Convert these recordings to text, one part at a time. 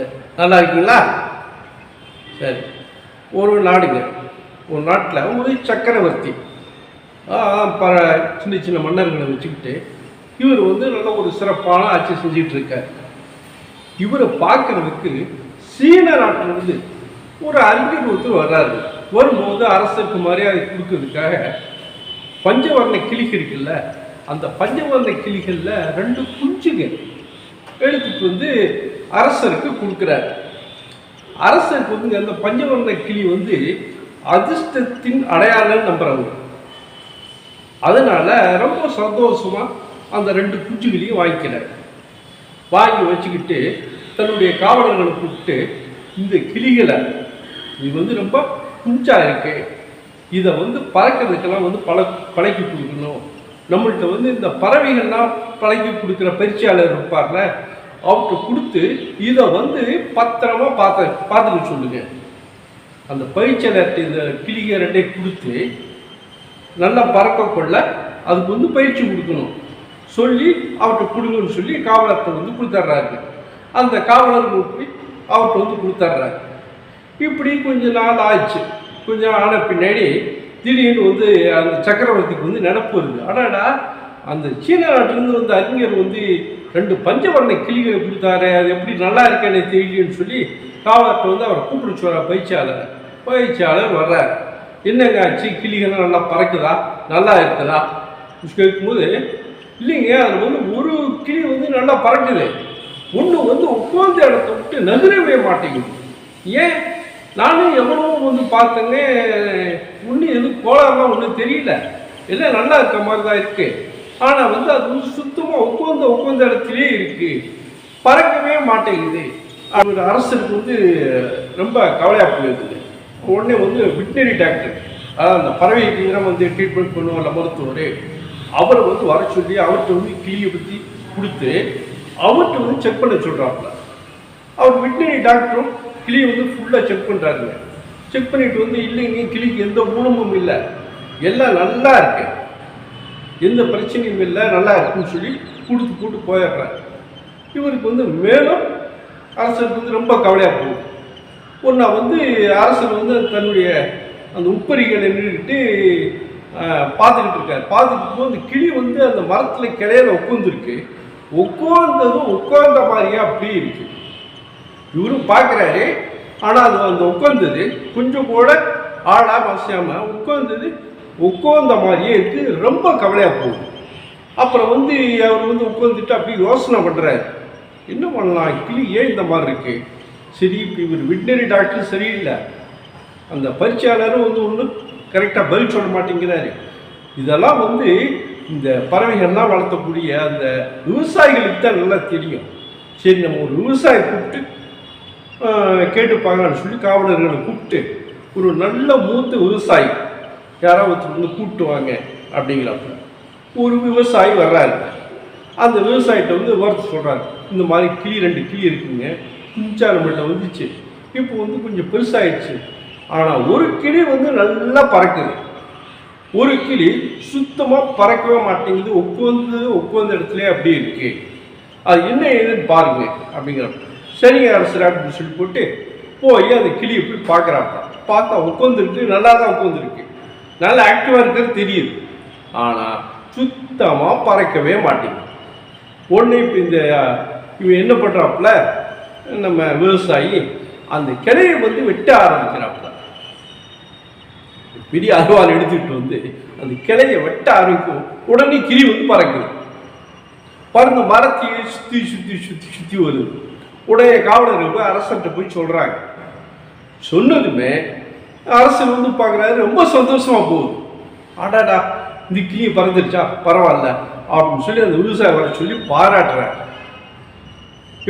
சரி நல்லா இருக்கீங்களா சரி. ஒரு நாடுங்க. ஒரு நாட்டில் ஒரு சக்கரவர்த்தி. பல சின்ன சின்ன மன்னர்களை வச்சுக்கிட்டு இவர் வந்து நல்ல ஒரு சிறப்பான ஆட்சி செஞ்சுட்டு இருக்கார் இவரை பார்க்கறதுக்கு சீன நாட்டிலிருந்து ஒரு அறிஞர் ஒருத்தர் வர்றாரு. வரும்போது அரசுக்கு மரியாதை கொடுக்கறதுக்காக பஞ்சவர்ண கிளிகள் இருக்குல்ல அந்த பஞ்சவர்ண கிளிகளில் ரெண்டு குஞ்சுங்க. எடுத்துட்டு வந்து அரசருக்கு கொடுக்குறாரு. அரசருக்கு வந்து அந்த பஞ்சவர்ண கிளி வந்து அதிர்ஷ்டத்தின் அடையாளம் நம்புறவங்க அதனால ரொம்ப சந்தோஷமா அந்த ரெண்டு குஞ்சுகளையும் வாங்கிக்கிறார். வாங்கி வச்சுக்கிட்டு தன்னுடைய காவலர்களை கூப்பிட்டு இந்த கிளிகளை இது வந்து ரொம்ப குஞ்சா இருக்கு. இதை வந்து பறக்கிறதுக்கெல்லாம் வந்து பழ பழக்கி கொடுக்கணும். நம்மள்கிட்ட வந்து இந்த பறவைகள்லாம் பழக்கி கொடுக்குற பயிற்சியாளர் இருப்பார்ல அவர்கிட்ட கொடுத்து இதை வந்து பத்திரமா பார்த்து பார்த்துக்க சொல்லுங்க. அந்த பயிற்சியாளர்கிட்ட இந்த கிளிகை ரெண்டையும் கொடுத்து நல்லா பறக்க கொள்ள அதுக்கு வந்து பயிற்சி கொடுக்கணும். சொல்லி அவர்கிட்ட கொடுங்கன்னு சொல்லி காவலர்கிட்ட வந்து கொடுத்துட்றாரு. அந்த காவலர் போய் அவர்கிட்ட வந்து கொடுத்துட்றாரு. இப்படி கொஞ்ச நாள் ஆயிடுச்சு கொஞ்சம் ஆன பின்னாடி திடீர்னு வந்து அந்த சக்கரவர்த்திக்கு வந்து நினப்பு வருது. அடாடா அந்த சீன நாட்டிலேருந்து வந்து அறிஞர் வந்து ரெண்டு பஞ்சவர்ண கிளிகளை கொடுத்தாரு அது எப்படி நல்லா இருக்கேன்னு தெரியலன்னு சொல்லி காவலர்கிட்ட வந்து அவரை கூப்பிட்டு சொல்கிறார் பயிற்சியாளர். பயிற்சியாளர் வர்றார். என்னங்க ஆச்சு? கிளிகள்லாம் நல்லா பறக்குதா? நல்லா இருக்குதா? கேட்கும்போது இல்லைங்க அதில் வந்து ஒரு கிளி வந்து நல்லா பறக்குது. ஒன்று வந்து உட்கார்ந்த இடத்த விட்டு நகரவே மாட்டேங்குது. ஏன்? நானும் எவ்வளவோ வந்து பார்த்தேங்க ஒன்றும் எதுவும் கோளாறுலாம் ஒன்றும் தெரியல. எல்லாம் நல்லா இருக்க மாதிரி தான் இருக்குது ஆனால் வந்து அது வந்து சுத்தமாக உட்கார்ந்த உட்காந்த இடத்துலயே இருக்குது பறக்கவே மாட்டேங்குது. அவர் அரசுக்கு வந்து ரொம்ப கவலையாக போயிருக்குது. உடனே வந்து விட்னரி டாக்டர் அதாவது அந்த பறவைக்கு நேரம் வந்து ட்ரீட்மெண்ட் பண்ணுவார்ல மருத்துவர் அவரை வந்து வர சொல்லி அவர்கிட்ட வந்து கிளியை பற்றி கொடுத்து அவர்கிட்ட வந்து செக் பண்ண சொல்கிறாப்புல அவர் விட்னரி டாக்டரும் கிளியை வந்து ஃபுல்லாக செக் பண்ணுறாருங்க செக் பண்ணிட்டு வந்து இல்லைங்க கிளிக்கு எந்த ஊனமும் இல்லை. எல்லாம் நல்லா இருக்குது எந்த பிரச்சனையும் இல்லை நல்லா இருக்குன்னு சொல்லி கொடுத்து போட்டு போயிடுறாரு. இவருக்கு வந்து மேலும் அரசருக்கு வந்து ரொம்ப கவலையாக போகுது. ஒன்றா வந்து அரசர் வந்து தன்னுடைய அந்த உப்பரிகளை நின்றுக்கிட்டு பார்த்துக்கிட்டு இருக்காரு. பார்த்துக்கிட்டு போது அந்த கிளி வந்து அந்த மரத்தில் கிளையில உட்காந்துருக்கு உட்கார்ந்ததும் உட்கார்ந்த மாதிரியே அப்படியே இருக்கு. இவரும் பார்க்குறாரு. ஆனால் அது அந்த உட்கார்ந்தது கொஞ்சம் கூட ஆளா மசியாம உட்கார்ந்தது உட்கார்ந்த மாதிரியே இருக்கு ரொம்ப கவலையாக போகுது. அப்புறம் வந்து அவர் வந்து உட்காந்துட்டு அப்படியே யோசனை பண்ணுறாரு என்ன பண்ணலாம்? கிளி ஏன் இந்த மாதிரி இருக்கு? சரி இப்போ இவர் விட்னரி டாக்டர் சரியில்லை. அந்த பரீட்சையாளரும் வந்து ஒன்றும் கரெக்டாக பதில் சொல்ல மாட்டேங்கிறாரு. இதெல்லாம் வந்து இந்த பறவைகள்லாம் வளர்த்தக்கூடிய அந்த விவசாயிகளுக்கு தான் நல்லா தெரியும். சரி நம்ம ஒரு விவசாயி கூப்பிட்டு கேட்டுப்பாங்கன்னு சொல்லி காவலர்களை கூப்பிட்டு ஒரு நல்ல மூத்த விவசாயி யாரோ ஒருத்தர் வந்து கூப்பிட்டு வாங்க அப்படிங்கிறப்ப ஒரு விவசாயி வர்றாரு. அந்த விவசாயிட்ட வந்து வார்த்தை சொல்கிறாரு இந்த மாதிரி கிளி ரெண்டு கிளி இருக்குங்க. குஞ்சா நம்மள்ட்ட வந்துச்சு. இப்போ வந்து கொஞ்சம் பெருசாயிடுச்சு. ஆனால் ஒரு கிளி வந்து நல்லா பறக்குது. ஒரு கிளி சுத்தமாக பறக்கவே மாட்டேங்குது. உட்காந்து உட்காந்த இடத்துல அப்படியே இருக்கு. அது என்ன ஏதுன்னு பாருங்க அப்படிங்கிறப்ப சரிங்க அரசர் அப்படின்னு சொல்லி போட்டு போய் அந்த கிளியை போய் பார்க்குறாப்ப பார்த்தா உட்காந்துருக்கு நல்லா தான் உட்காந்துருக்கு நல்லா ஆக்டிவாக இருக்கிறது தெரியுது. ஆனால் சுத்தமாக பறக்கவே மாட்டேங்குது. ஒன்று இப்போ இந்த இவன் என்ன பண்ணுறாப்புல நம்ம விவசாயி அந்த கிளையை வந்து வெட்ட ஆரம்பிக்கிறாப்புல. பெரிய அருவாள் எடுத்துக்கிட்டு வந்து அந்த கிளையை வெட்ட ஆரம்பிக்கும். உடனே கிளி வந்து பறக்குது. பறந்து மரத்தையே சுற்றி சுற்றி சுற்றி சுற்றி வருது. உடைய காவலர் போய் அரசர்கிட்ட போய் சொல்கிறாங்க சொன்னதுமே அரசு வந்து பார்க்குறாரு ரொம்ப சந்தோஷமா போகுது. அடாடா இந்த கிளி பறந்துருச்சா? பரவாயில்ல அப்படின்னு சொல்லி அந்த விவசாயி வர சொல்லி பாராட்டுறாரு.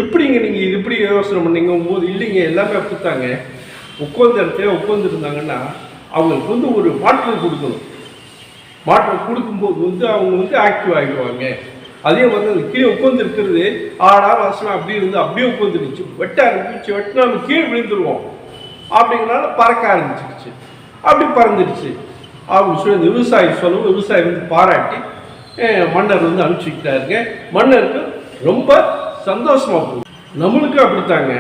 எப்படிங்க நீங்கள் இது எப்படி யோசனை பண்ணீங்க போது இல்லைங்க எல்லாமே அப்படித்தாங்க. உட்காந்த இடத்துல உட்காந்துருந்தாங்கன்னா அவங்களுக்கு வந்து ஒரு மாற்றம் கொடுக்கணும். மாற்றம் கொடுக்கும்போது வந்து அவங்க வந்து ஆக்டிவ் ஆகிடுவாங்க அதே மாதிரி அந்த கீழே உட்காந்துருக்கிறது ஆடா வாசனம் அப்படி இருந்து அப்படியே உட்காந்துருச்சு வெட்ட ஆரம்பிச்சு வெட்டினா நம்ம கீழே விழுந்துருவோம். அப்படிங்கிறனால பறக்க ஆரம்பிச்சிருச்சு. அப்படி பறந்துடுச்சு. அப்படின்னு சொல்லி இந்த விவசாயி சொல்லவும் விவசாயி வந்து பாராட்டி மன்னர் வந்து அனுப்பிச்சுக்கிட்டாருங்க. மன்னருக்கு ரொம்ப சந்தோஷமாக போகும் நம்மளுக்கும் அப்படித்தாங்க.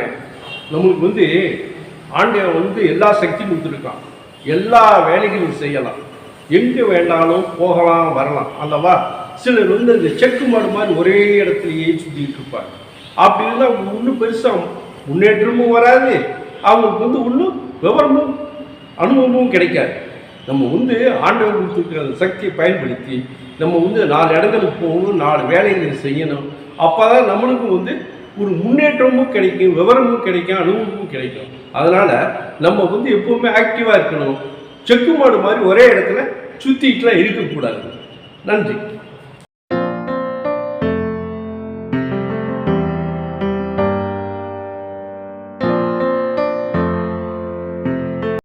நம்மளுக்கு வந்து ஆண்டவன் வந்து எல்லா சக்தியும் கொடுத்துருக்கான். எல்லா வேலைகளும் செய்யலாம். எங்கே வேண்டாலும் போகலாம் வரலாம் அல்லவா? சிலர் வந்து இந்த செக்கு மாடு மாதிரி ஒரே இடத்துலையே சுற்றிட்டு இருப்பாங்க. அப்படி இருந்தால் இன்னும் பெருசாக முன்னேற்றமும் வராது. அவங்களுக்கு வந்து ஒன்றும் விவரமும் அனுபவமும் கிடைக்காது. நம்ம வந்து ஆண்டவர் கொடுத்துருக்கிற அந்த சக்தியை பயன்படுத்தி நம்ம வந்து நாலு இடங்களுக்கு போகணும் நாலு வேலைகளை செய்யணும். அப்போ தான் நம்மளுக்கும் வந்து ஒரு முன்னேற்றமும் கிடைக்கும் விவரமும் கிடைக்கும் அனுபவமும் கிடைக்கும். அதனால் நம்ம வந்து எப்போவுமே ஆக்டிவாக இருக்கணும். செக்கு மாடு மாதிரி ஒரே இடத்துல சுற்றிக்கிட்டுலாம் இருக்கக்கூடாது. நன்றி.